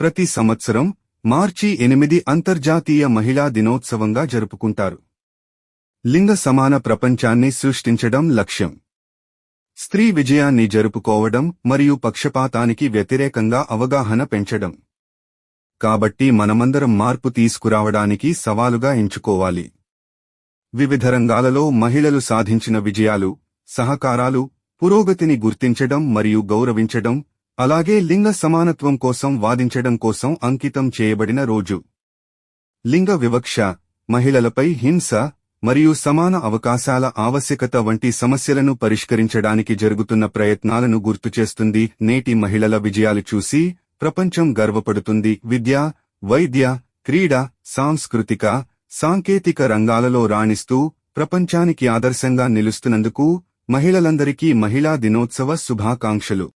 ప్రతి సంవత్సరం మార్చి ఎనిమిది అంతర్జాతీయ మహిళా దినోత్సవంగా జరుపుకుంటారు. లింగ సమాన ప్రపంచాన్ని సృష్టించడం లక్ష్యం. స్త్రీ విజయాన్ని జరుపుకోవడం మరియు పక్షపాతానికి వ్యతిరేకంగా అవగాహన పెంచడం. కాబట్టి మనమందరం మార్పు తీసుకురావడానికి సవాలుగా ఎంచుకోవాలి. వివిధ రంగాలలో మహిళలు సాధించిన విజయాలు సహకారాలు పురోగతిని గుర్తించడం మరియు గౌరవించడం అలాగే లింగ సమానత్వం కోసం వాదించడం కోసం అంకితం చేయబడిన రోజు. లింగ వివక్ష మహిళలపై హింస మరియు సమాన అవకాశాల ఆవశ్యకత వంటి సమస్యలను పరిష్కరించడానికి జరుగుతున్న ప్రయత్నాలను గుర్తుచేస్తుంది నేటి మహిళల విజయాలు చూసి ప్రపంచం గర్వపడుతుంది. విద్య వైద్య క్రీడ సాంస్కృతిక సాంకేతిక రంగాలలో రాణిస్తూ ప్రపంచానికి ఆదర్శంగా నిలుస్తున్నందుకు మహిళలందరికీ మహిళా దినోత్సవ శుభాకాంక్షలు.